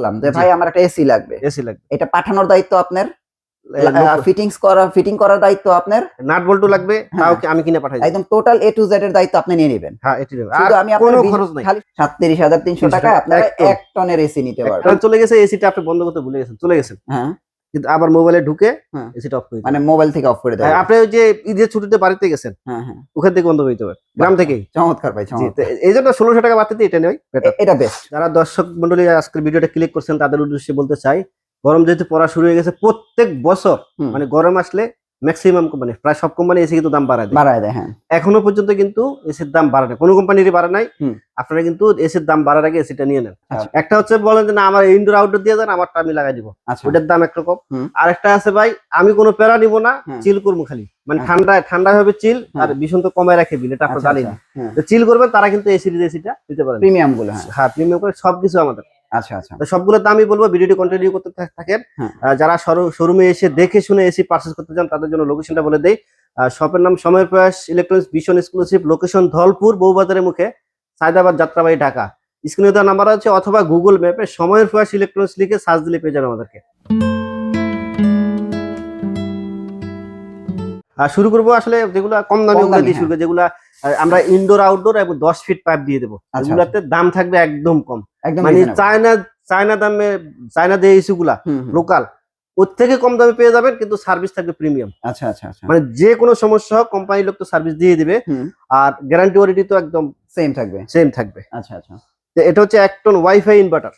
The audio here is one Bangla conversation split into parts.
বললাম যে ভাই আমার একটা এসি লাগবে। এসি লাগবে। এটা পাঠানোর দায়িত্ব আপনার? ফিটিংস করা ফিটিং করার দায়িত্ব আপনার? নাট বল্টু লাগবে তাও হ্যাঁ। কি আমি কিনে পাঠাই একদম টোটাল এ টু জেড এর দায়িত্ব আপনি নিয়ে নেবেন। হ্যাঁ এটি নেবেন। আর শুধু আমি কোনো আপনার খরচ নাই। খালি সাতত্রিশ হাজার তিনশো টাকা আপনার আপনারা এক টনের এসি নিতে পারবেন। চলে গেছে এসিটা আপনি বন্ধ করতে ভুলে গেছেন চলে গেছেন। হ্যাঁ। কিন্তু আবার মোবাইলে ঢুকে হ্যাঁ। এসিটা অফ করে মানে মোবাইল থেকে অফ করে দেয় আপনি ওই যে ঈদের ছুটিতে বাড়িতে গেছেন হ্যাঁ হ্যাঁ। ওখান থেকে বন্ধ হইতে পারে গ্রাম থেকেই। চমৎকার ভাই এই জন্য ষোলোশো টাকা বাড়তে এটা নেই এটা বেস্ট যারা দর্শক মন্ডলী আজকের ভিডিওটা ক্লিক করছেন তাদের উদ্দেশ্যে বলতে চাই গরম যেহেতু পড়া শুরু হয়ে গেছে প্রত্যেক বছর মানে গরম আসলে ম্যাক্সিমাম কোম্পানি প্রায় সব কোম্পানি এসে কিন্তু দাম বাড়ায় বাড়ায় দেয় হ্যাঁ। এখনও পর্যন্ত কিন্তু এসির দাম বাড়ায় না। কোনো কোম্পানিরই বাড়ে নাই। আপনারা কিন্তু এসির দাম বাড়ার আগে এসিটা নিয়ে নেন। আচ্ছা। একটা হচ্ছে বলেন যে না আমার ইনডোর আউটডোর দিয়ে দেন আমারটা আমি লাগাই দিব। আচ্ছা। ওটার দাম একরকম। আরেকটা আছে ভাই আমি কোনো প্যারা নিব না। চিল করব খালি। মানে আচ্ছা। ঠান্ডায় ঠান্ডা হবে চিল আর। ভীষণ তো কমায় রাখে বিল এটা আপনার জানেন। চিল করবেন তারা কিন্তু এসি এসিটা দিতে পারেন। প্রিমিয়ামগুলো হ্যাঁ। হ্যাঁ প্রিমিয়াম করে সবকিছু আমাদের। আচ্ছা আচ্ছা। তো সবগুলোর দামই বলব ভিডিওটি কন্টিনিউ করতে থাক- থাকেন। হ্যাঁ। যারা শোরুমে এসে দেখে শুনে এসি পার্চেস করতে চান তাদের জন্য লোকেশনটা বলে দেই। শপের নাম সময়ের প্রয়াস ইলেকট্রনিক্স ভীষণ এক্সক্লুসিভ লোকেশন ধলপুর বউবাজারের মুখে সায়দাবাদ যাত্রাবাড়ি ঢাকা। স্ক্রিনে দেওয়া নাম্বার আছে অথবা গুগল ম্যাপে সময়ের প্রয়াস ইলেকট্রনিক্স লিখে সার্চ দিলে পেয়ে যাবে আমাদেরকে। আর শুরু করব আসলে যেগুলো কম দামে ওগুলো দিয়ে শুরু করি যেগুলো আমরা ইনডোর আউটডোর এবং দশ ফিট পাইপ দিয়ে দেবো। আচ্ছা, এগুলাতে দাম থাকবে একদম কম। মানে চায়না চায়না দামে চায়না যে এসি গুলা হুম, হুম। লোকাল ওর থেকে কম দামে পেয়ে যাবেন কিন্তু সার্ভিস থাকবে প্রিমিয়াম আচ্ছা আচ্ছা আচ্ছা। মানে যে কোনো সমস্যা হোক কোম্পানি লোক তো সার্ভিস দিয়ে দিবে। আর গ্যারান্টি ওয়ারেন্টি তো একদম সেম থাকবে। সেম থাকবে। আচ্ছা আচ্ছা। তো এটা হচ্ছে এক ton wifi inverter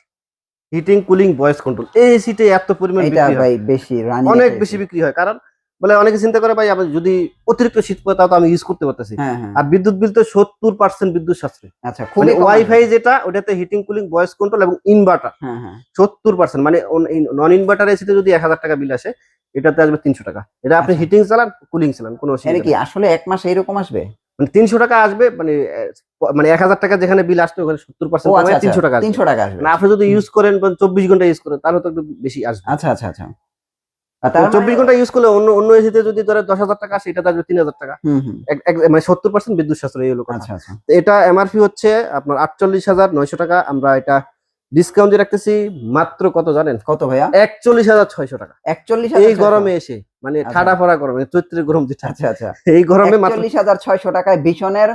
heating cooling voice control এই এসিতে এত পরিমাণ বিক্রি হয়। বেশি অনেক বেশি বিক্রি হয়। কারণ বলে অনেকে চিন্তা করে ভাই আমি যদি অতিরিক্ত শীত পড়ে তাও তো আমি ইউজ করতে পারতেছি। হ্যাঁ হ্যাঁ। আর বিদ্যুৎ বিল তো সত্তর পার্সেন্ট বিদ্যুৎ সাশ্রয়। আচ্ছা মানে খুবই ওয়াইফাই যেটা ওটাতে হিটিং কুলিং ভয়েস কন্ট্রোল এবং ইনভার্টার হ্যাঁ হ্যাঁ। সত্তর পার্সেন্ট মানে নন ইনভার্টার এসিতে যদি এক হাজার টাকা বিল আসে এটাতে আসবে তিনশো টাকা। এটা আপনি আচ্ছা। হিটিং চালান কুলিং চালান কোনো অসুবিধা কি আসলে এক মাস এইরকম আসবে? মানে তিনশো টাকা আসবে মানে মানে এক হাজার টাকা যেখানে বিল আসবে ওখানে সত্তর পার্সেন্ট আচ্ছা তিনশো টাকা। তিনশো টাকা আসবে। মানে আপনি যদি ইউজ করেন চব্বিশ ঘণ্টা ইউজ করেন তাহলে তো একটু বেশি আসবে। আচ্ছা আচ্ছা আচ্ছা। মানে- চব্বিশ ঘণ্টা ইউজ করলে অন্য অন্য এসিতে যদি ধরে দশ হাজার টাকা আসবে তিন হাজার এক- মানে সত্তর পার্সেন্ট বিদ্যুৎ সাশ্রয় এই হলো। আচ্ছা আচ্ছা। এটা এমআরপি হচ্ছে আপনার আটচল্লিশ হাজার নয়শো টাকা। আমরা এটা ডিসকাউন্ট দিয়ে রাখতেছি মাত্র কত জানেন? কত ভাইয়া? একচল্লিশ হাজার ছয়শো টাকা। একচল্লিশ এই গরমে এসে মানে আচ্ছা। ঠাডা পড়া গরমে চৈত্রের গরম যেটা। আচ্ছা আচ্ছা। এই গরমে মাত্র হাজার ছয়শো টাকায় ভীষণের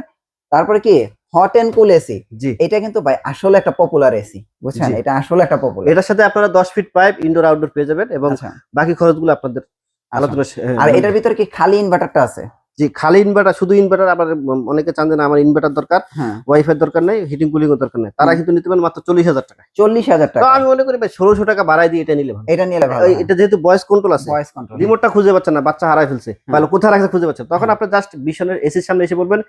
তারপরে কি? হট এন্ড কুল এসি জি। এটা কিন্তু ভাই আসলে একটা পপুলার এসি বুঝছেন? এটা আসলে একটা পপুলার এটার সাথে আপনারা দশ ফিট পাইপ ইনডোর আউটডোর পেয়ে যাবেন এবং আচ্ছা। বাকি খরচগুলো আপনাদের আচ্ছা। আলোচনা আর এটার ভিতরে কি খালি ইনভার্টারটা আছে? জি খালি ইনভার্টার শুধু ইনভার্টার আবার অনেকে চান না, আমার ইনভার্টার দরকার হ্যাঁ। ওয়াইফাই দরকার নেই হিটিং কুলিং দরকার নেই। তারা কিন্তু নিতে পারেন মাত্র চল্লিশ হাজার টাকা চল্লিশ হাজার টাকা। আমি মনে করি ভাই ষোলোশো টাকা বাড়াই দিয়ে এটা নিলে ভালো। এটা নিলে ভালো এটা যেহেতু ভয়েস কন্ট্রোল আছে ভয়েস কন্ট্রোল রিমোটটা খুঁজে পাচ্ছেন না বাচ্চা হারাই ফেলছে। ভালো কোথায় রাখছে খুঁজে পাচ্ছেন? তখন। আপনি জাস্ট ভীষণের এসির সামনে এসে বলবেন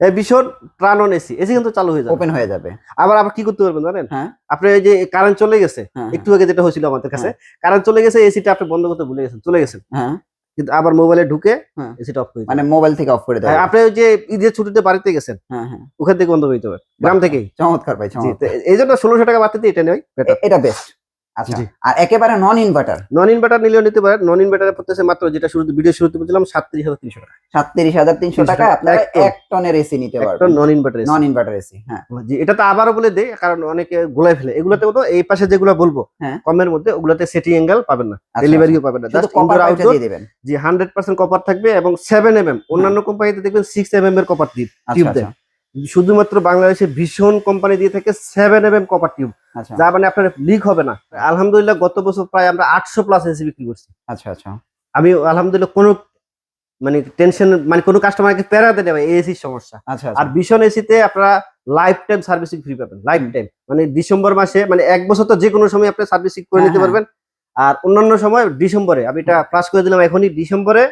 ভীষণ ট্রান অন এসি এসি কিন্তু চালু হয়ে যাবে। ওপেন হয়ে যাবে। আবার আবার কি করতে পারবেন জানেন? হ্যাঁ। আপনি যে কারেন্ট চলে গেছে হ্যাঁ, একটু আগে যেটা হয়েছিল আমাদের কাছে কারেন্ট চলে গেছে এসিটা আপনি বন্ধ করতে ভুলে গেছেন চলে গেছেন। হ্যাঁ। কিন্তু আবার মোবাইলে ঢুকে হ্যাঁ। এসিটা অফ করে মানে মোবাইল থেকে অফ করে দেবে হ্যাঁ, আপনি ওই যে ঈদের ছুটিতে বাড়িতে গেছেন হ্যাঁ হ্যাঁ। ওখান থেকে বন্ধ হইতে হবে গ্রাম থেকেই। চমৎকার ভাই চমৎকার। এই জন্য ষোলোশো টাকা বাড়তে দিয়ে এটা নেই এটা বেস্ট আচ্ছা আর একেবারে নন ইনভার্টার নন ইনভার্টার নিলেও নিতে পারেন। নন ইনভার্টার পড়তেছে মাত্র যেটা শুরু ভিডিও শুরুতে বলছিলাম সাতত্রিশ হাজার তিনশো টাকা। সাতত্রিশ হাজার তিনশো টাকা টাকা, আপনারা এক টনের এসি নিতে পারবেন। Non inverter non inverter AC হ্যাঁ। জি এটা তো আবারও বলে দেই কারণ অনেকে গোলায় ফেলে। এগুলোতে এই পাশে যেগুলো বলব হ্যাঁ। কমের মধ্যে ওগুলোতে সেটি অ্যাঙ্গেল পাবেন না। আচ্ছা, ডেলিভারিও পাবেন না। জাস্ট আউটডোর দিয়ে দিবেন। জি হান্ড্রেড পার্সেন্ট কপার থাকবে এবং সেভেন এম এম অন্যান্য কোম্পানিতে দেখবেন সিক্স এম এম এর টিউব আচ্ছা টিউব আচ্ছা দেয়। শুধুমাত্র বাংলাদেশে ভীষণ কোম্পানি দিয়ে থাকে seven M M copper tube যা মানে আপনার লিক হবে না। আলহামদুলিল্লাহ গত বছর প্রায় আমরা আটশো প্লাস এসি বিক্রি করছি। আচ্ছা আচ্ছা। আমি আলহামদুলিল্লাহ কোনো মানে টেনশন মানে কোনো কাস্টমারকে প্যারাতে নেবে এই এসির সমস্যা। আচ্ছা আর আচ্ছা ভীষণ এসিতে আপনারা লাইফ টাইম সার্ভিসিং ফ্রি পাবেন লাইফ টাইম মানে ডিসেম্বর মাসে মানে এক বছর তো যে কোনো সময় আপনি সার্ভিসিং করে হ্যাঁ, নিতে হ্যাঁ। পারবেন। আর অন্যান্য সময় ডিসেম্বরে আমি এটা প্লাস করে দিলাম এখনই ডিসেম্বরে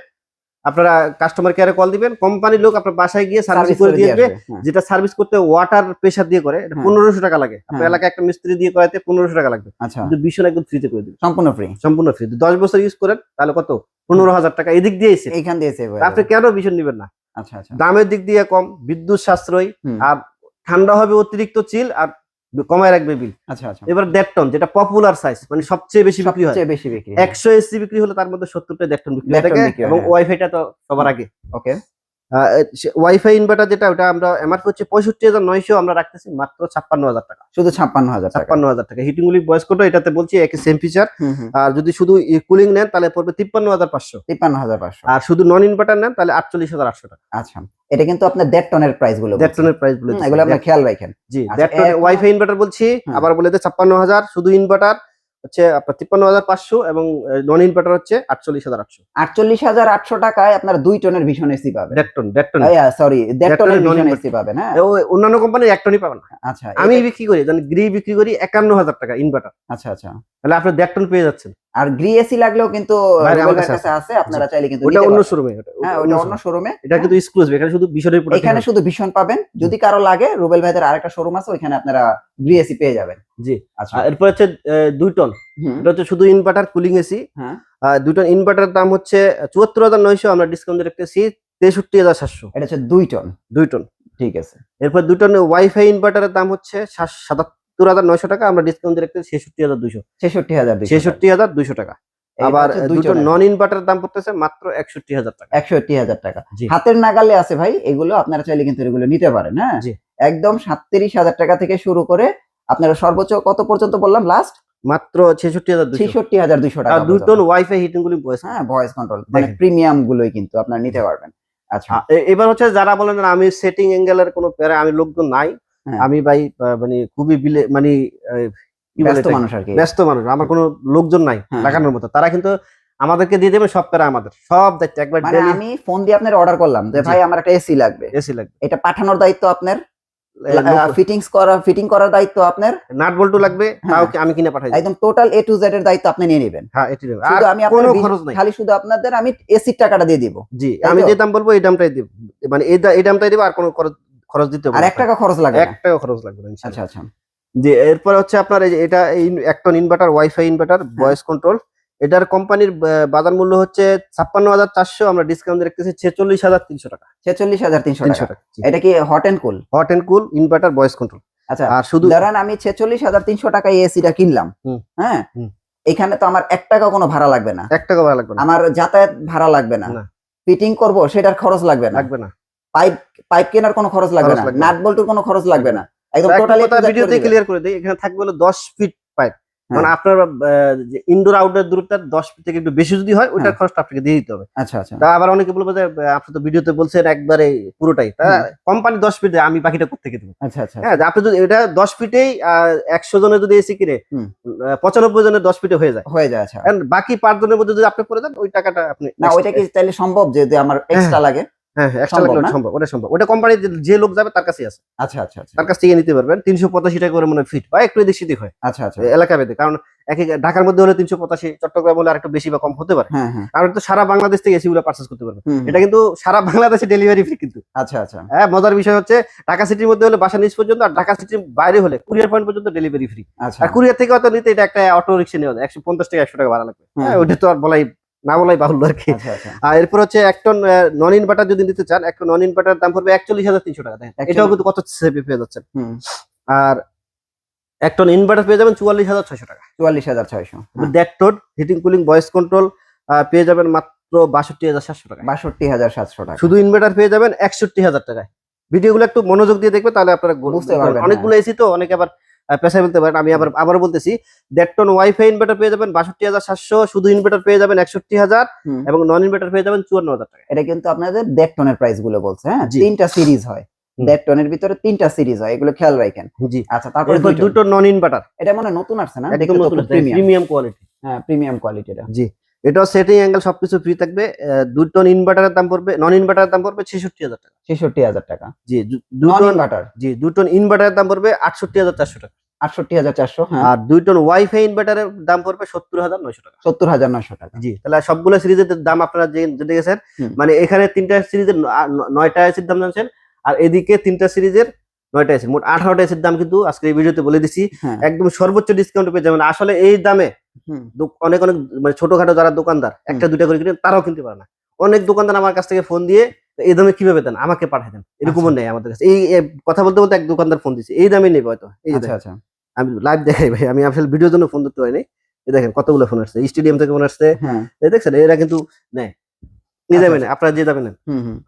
আপনারা কাস্টমার কেয়ারে কল দিবেন কোম্পানির লোক আপনার বাসায় গিয়ে সার্ভিস করে দিয়ে দেবে আসবে হ্যাঁ। যেটা সার্ভিস করতে ওয়াটার প্রেশার দিয়ে করে এটা হ্যাঁ। পনেরোশো টাকা লাগে। আপনার হ্যাঁ। এলাকায় একটা মিস্ত্রি দিয়ে করাতে পনেরোশো টাকা লাগবে। আচ্ছা। কিন্তু ভীষণ একদম ফ্রিতে করে দিবে। সম্পূর্ণ ফ্রি সম্পূর্ণ ফ্রি দশ বছর ইউজ করেন তাহলে কত? পনেরো হাজার টাকা। এদিক দিয়ে এসে। এইখান দিয়ে হয়ে আপনি কেন ভীষণ নিবেন না? আচ্ছা আচ্ছা। দামের দিক দিয়ে কম বিদ্যুৎ সাশ্রয় আর ঠান্ডা হবে অতিরিক্ত চিল আর কমায় রাখবে বিল। আচ্ছা আচ্ছা। এবার দেড় টন যেটা পপুলার সাইজ মানে সবচেয়ে বেশি বিক্রি হয়। বেশি বিক্রি একশো এসি বিক্রি হলে তার মধ্যে সত্তরটা দেড় টন বিক্রি হয়ে। হয়, এবং। ওয়াইফাইটা তো সবার আগে। ওকে ওয়াইফাই ইনভার্টার যেটা ওটা আমরা এমআরপি হচ্ছে পঁয়ষট্টি হাজার নয়শো আমরা রাখতেছি মাত্র ছাপ্পান্ন হাজার টাকা। শুধু ছাপ্পান্ন হাজার ছাপ্পান্ন হাজার টাকা। হিটিং গুলি বয়স কোটা এটাতে বলছি একই সেম ফিচার। আর যদি শুধু কুলিং নেন তাহলে পড়বে তিপ্পান্ন হাজার পাঁচশো। তিপ্পান্ন হাজার পাঁচশো। আর শুধু নন ইনভার্টার নেন তাহলে আটচল্লিশ হাজার আটশো টাকা। আচ্ছা। এটা কিন্তু আপনার দেড় টনের প্রাইসগুলো দেড় টনের প্রাইস হুম, এগুলো আপনার খেয়াল রাখেন। জি আচ্ছা, দেড় টনের ওয়াইফাই ইনভার্টার বলছি আবার বলে দেয় ছাপ্পান্ন হাজার শুধু ইনভার্টার হচ্ছে আপনার তিপ্পান্ন হাজার পাঁচশো এবং নন ইনভার্টার হচ্ছে আটচল্লিশ হাজার আটশো। আটচল্লিশ হাজার আটশো টাকায় আপনার দুই টনের ভীষণ এসি পাবেন। দেড় টন দেড় টন সরি দেড় টনের ভীষণ এসি পাবেন হ্যাঁ? অন্যান্য কোম্পানির এক টনই পাবেন না। আচ্ছা আমি বিক্রি করি জানি গ্রি বিক্রি করি একান্ন হাজার টাকা ইনভার্টার আচ্ছা আচ্ছা। তাহলে আপনার দেড় টন পেয়ে যাচ্ছেন। আর গ্রি এসি লাগলেও কিন্তু আমার কাছে কাছে আছে। আপনারা চাইলে কিন্তু ওটা অন্য শোরুমে হ্যাঁ ওটা অন্য শোরুমে এটা কিন্তু এক্সক্লুসিভ এখানে শুধু বিষয়ের এখানে শুধু ভীষণ পাবেন। যদি কারও লাগে রুবেল ভাইদের আরেকটা শোরুম আছে ওইখানে আপনারা গ্রি এসি পেয়ে যাবেন। জি। আচ্ছা। এরপর হচ্ছে দুই টন এটা হচ্ছে শুধু ইনভার্টার কুলিং এসি হ্যাঁ। দুই টন ইনভার্টার দাম হচ্ছে চুয়াত্তর হাজার নয়শো আমরা ডিসকাউন্ট রেখেছি তেষট্টি হাজার সাতশো। এটা হচ্ছে দুই টন দুই টন ঠিক আছে। এরপর দুই টন ওয়াইফাই ইনভার্টারের দাম হচ্ছে সাত- সাতাত্তর হাজার নয়শো টাকা আমরা ডিসকাউন্ট রেখেছি ছেষট্টি হাজার দুইশো। ছেষট্টি হাজার ছেষট্টি হাজার দুইশো টাকা। আবার দুটো নন ইনভার্টারের দাম পড়তেছে মাত্র একষট্টি হাজার টাকা। একষট্টি হাজার টাকা। হাতের নাগালে আছে ভাই এগুলো আপনারা চাইলে কিন্তু এগুলো নিতে পারেন হ্যাঁ? একদম সাতত্রিশ হাজার টাকা থেকে শুরু করে আপনারা সর্বোচ্চ কত পর্যন্ত বললাম লাস্ট মাত্র ছেষট্টি হাজার ছেষট্টি হাজার দুইশো টাকা। টন ওয়াইফাই হিটিং গুলি হ্যাঁ ভয়েস কন্ট্রোল মানে প্রিমিয়াম গুলোই কিন্তু আপনারা নিতে পারবেন। আচ্ছা। এবার হচ্ছে যারা বলেন আমি সেটিং অ্যাঙ্গেলের কোনো প্যারা আমি লোকজন নাই। আমি ভাই মানে খুবই বিলে মানে ব্যস্ত মানুষ আর কি। ব্যস্ত মানুষ আমার কোনো লোকজন নাই হ্যাঁ। লাগানোর মতো। তারা কিন্তু আমাদেরকে দিয়ে দেবে সব প্যারা আমাদের সব দায়িত্ব। একবার মানে আমি ফোন দিয়ে আপনার অর্ডার করলাম যে ভাই আমার একটা এসি লাগবে। এসি লাগবে। এটা পাঠানোর দায়িত্ব আপনার? ফিটিংস করা ফিটিং করার দায়িত্ব আপনার? নাট বল্টু লাগবে হ্যাঁ। তাও কি আমি কিনে পাঠাই একদম টোটাল এ টু জেড এর দায়িত্ব আপনি নিয়ে নেবেন। হ্যাঁ এটি আর শুধু আমি কোনো খরচ নাই। খালি শুধু আপনাদের আমি এসির টাকাটা দিয়ে দিব। জি আমি যে দাম বলব এই দামটাই দিব। মানে এই দা- এই দামটাই দিব আর কোনো খরচ খরচ দিতে হবে আর এক টাকা খরচ লাগবে এক টাকা খরচ লাগবে আচ্ছা আচ্ছা। জি এরপর হচ্ছে আপনার এই যে এটা একটা inverter wifi inverter. Voice control এটার কোম্পানির বাজার মূল্য হচ্ছে ছাপ্পান্ন হাজার চারশো আমরা ডিসকাউন্ট রেখেছি ছেচল্লিশ হাজার তিনশো টাকা। ছেচল্লিশ হাজার তিনশো টাকা। টাকা এটা কি hot and cool hot and cool inverter voice control আচ্ছা আর শুধু ধরেন আমি ছেচল্লিশ হাজার তিনশো টাকায় এসিটা কিনলাম। হ্যাঁ? এখানে তো আমার এক টাকা কোনো ভাড়া লাগবে না। এক টাকা ভাড়া লাগবে না। আমার যাতায়াত ভাড়া লাগবে না। না। ফিটিং করব সেটার খরচ লাগবে না। লাগবে না। পাইপ পাইপ কেনার কোনো খরচ লাগবে না। নাট বল্টুর কোনো খরচ লাগবে না। একদম টোটালি ভিডিওতে ক্লিয়ার করে দিই এখানে থাকবে হলো দশ ফিট পাইপ হ্যাঁ। মানে আপনার ইনডোর আউটডোর দূরত্ব দশ ফিট থেকে একটু বেশি যদি হয় ওইটার হ্যাঁ। খরচটা আপনাকে দিয়ে দিতে হবে। আচ্ছা আচ্ছা। তা আবার অনেকে বলব যে আপনি তো ভিডিওতে বলছেন একবারে পুরোটাই। তা। কোম্পানি দশ ফিট আমি বাকিটা করতে দেবো। আচ্ছা আচ্ছা। হ্যাঁ আপনি যদি এটা দশ ফিটেই একশো জনের যদি এসি কিনে হুম। আহ, পঁচানব্বই জনের দশ ফিটে হয়ে যায়। হয়ে যায় আচ্ছা। বাকি পাঁচ জনের মধ্যে যদি আপনি করে দেন ওই টাকাটা আপনি না ওইটা কি তাহলে সম্ভব যে আমার এক্সট্রা লাগে? হ্যাঁ হ্যাঁ সম্ভব লাগলে সম্ভব ওটা সম্ভব। ওটা কোম্পানি যে লোক যাবে তার কাছেই আছে। আচ্ছা আচ্ছা আচ্ছা। তার কাছ থেকে নিতে পারবেন। তিনশো পঁচাশি টাকা করে মনে ফিট বা একটু এদিক সেদিক হয়। আচ্ছা আচ্ছা। এলাকা ভেদে কারণ এক এক ঢাকার মধ্যে হলে তিনশো পঁচাশি চট্টগ্রাম হলে আরেকটু বেশি বা কম হতে পারে। হ্যাঁ হ্যাঁ। তো সারা বাংলাদেশ থেকে পার্চেস করতে হুম। এটা কিন্তু সারা বাংলাদেশে ডেলিভারি ফ্রি কিন্তু। আচ্ছা আচ্ছা। হ্যাঁ মজার বিষয় হচ্ছে ঢাকা সিটির মধ্যে হলে বাসা নিচ পর্যন্ত আর ঢাকা সিটির বাইরে হলে কুরিয়ার পয়েন্ট পর্যন্ত ডেলিভারি ফ্রি আচ্ছা। আর কুরিয়ার থেকে নিতে এটা একটা অটো রিক্সা নেওয়া যায়। একশো পঞ্চাশ টাকা একশো টাকা ভাড়া লাগবে। হ্যাঁ ওটা তো আর বলাই না বলাই বাহুল্য আর কি। আচ্ছা আচ্ছা। আর এরপর হচ্ছে একটা নন ইনভার্টার যদি নিতে চান একটা নন ইনভার্টার দাম পড়বে একচল্লিশ হাজার তিনশো টাকা। দেখেন এটাও কিন্তু কত সেভে পেয়ে যাচ্ছেন। আর একটা ইনভার্টার পেয়ে যাবেন চুয়াল্লিশ হাজার ছয়শো টাকা। চুয়াল্লিশ হাজার ছয়শো। ডেকটোড হিটিং কুলিং ভয়েস কন্ট্রোল পেয়ে যাবেন মাত্র বাষট্টি হাজার সাতশো টাকা বাষট্টি হাজার সাতশো টাকা। শুধু ইনভার্টার পেয়ে যাবেন একষট্টি হাজার টাকায়। ভিডিওগুলো একটু মনোযোগ দিয়ে দেখবে তাহলে আপনারা বুঝতে পারবেন, হ্যাঁ। অনেকগুলো এসি তো অনেকে আবার পেশায় বলতে পারেন আমি আবার আবার বলতেছি দেড় টন ওয়াইফাই ইনভার্টার পেয়ে যাবেন বাষট্টি হাজার সাতশো শুধু ইনভার্টার পেয়ে যাবেন একষট্টি হাজার এবং নন ইনভার্টার পেয়ে যাবেন চুয়ান্ন হাজার টাকা। এটা কিন্তু আপনাদের দেড় টনের প্রাইসগুলো বলছে হ্যাঁ? তিনটা সিরিজ হয়। দেড় টনের ভিতরে তিনটা সিরিজ হয় এগুলো খেয়াল রাখেন। জি। আচ্ছা তারপরে দুটো। নন ইনভার্টার এটা মনে নতুন আসছে না? একদম নতুন প্রিমিয়াম প্রিমিয়াম কোয়ালিটি হ্যাঁ প্রিমিয়াম কোয়ালিটিটা জি। এটাও সেটিং অ্যাঙ্গেল সবকিছু ফ্রি থাকবে টন ইনভার্টারের দাম পড়বে নন ইনভার্টারের দাম পড়বে ছেষট্টি হাজার টাকা। ছেষট্টি হাজার টাকা। জি দুটো ইনভার্টার জি দুই টন ইনভার্টারের দাম পড়বে আটষট্টি হাজার চারশো টাকা। আটষট্টি হাজার চারশো হ্যাঁ। আর দুই টন ওয়াইফাই ইনভার্টারের দাম পড়বে সত্তর হাজার নয়শো টাকা। সত্তর হাজার নয়শো টাকা। জি তাহলে সবগুলো সিরিজের দাম আপনারা যে জেনে গেছেন মানে এখানে তিনটা সিরিজের নয়টা এসির দাম জানছেন আর এদিকে তিনটা সিরিজের নয়টা এসি মোট আঠারোটা এসির দাম কিন্তু আজকে এই ভিডিওতে বলে দিছি। হ্যাঁ। একদম সর্বোচ্চ ডিসকাউন্ট পেয়ে যাবেন। আসলে এই দামে অনেক অনেক মানে ছোটখাটো যারা দোকানদার একটা দুটা করে কিনে তারাও কিনতে পারে না। অনেক দোকানদার আমার কাছ থেকে ফোন দিয়ে এই দামে কীভাবে দেন? আমাকে পাঠাই দেন। এরকমও আচ্ছা। নেই আমাদের কাছে। এই কথা বলতে বলতে এক দোকানদার ফোন দিচ্ছে এই দামে নেবে হয়তো। এই আচ্ছা আচ্ছা। আমি লাইভ দেখাই ভাই আমি আসলে ভিডিওর জন্য ফোন ধরতে পারিনি। এই দেখেন কতগুলো ফোন আসছে। স্টেডিয়াম থেকে ফোন আসছে। হ্যাঁ। দেখছেন এরা কিন্তু নেয়। আচ্ছা, নেয়। আপনারা যে হুম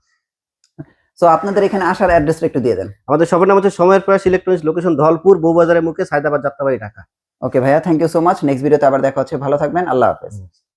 সো আপনাদের এখানে আসার অ্যাড্রেসটা একটু দিয়ে দেন। আমাদের শপের নাম হচ্ছে সময়ের প্রয়াস ইলেকট্রনিক্স লোকেশন ধলপুর বউবাজারের মুখে সায়দাবাদ যাত্রাবাড়ি ঢাকা। ওকে ভাইয়া thank you so much next ভিডিওতে আবার দেখা হচ্ছে। ভালো থাকবেন। আল্লাহ হাফেজ।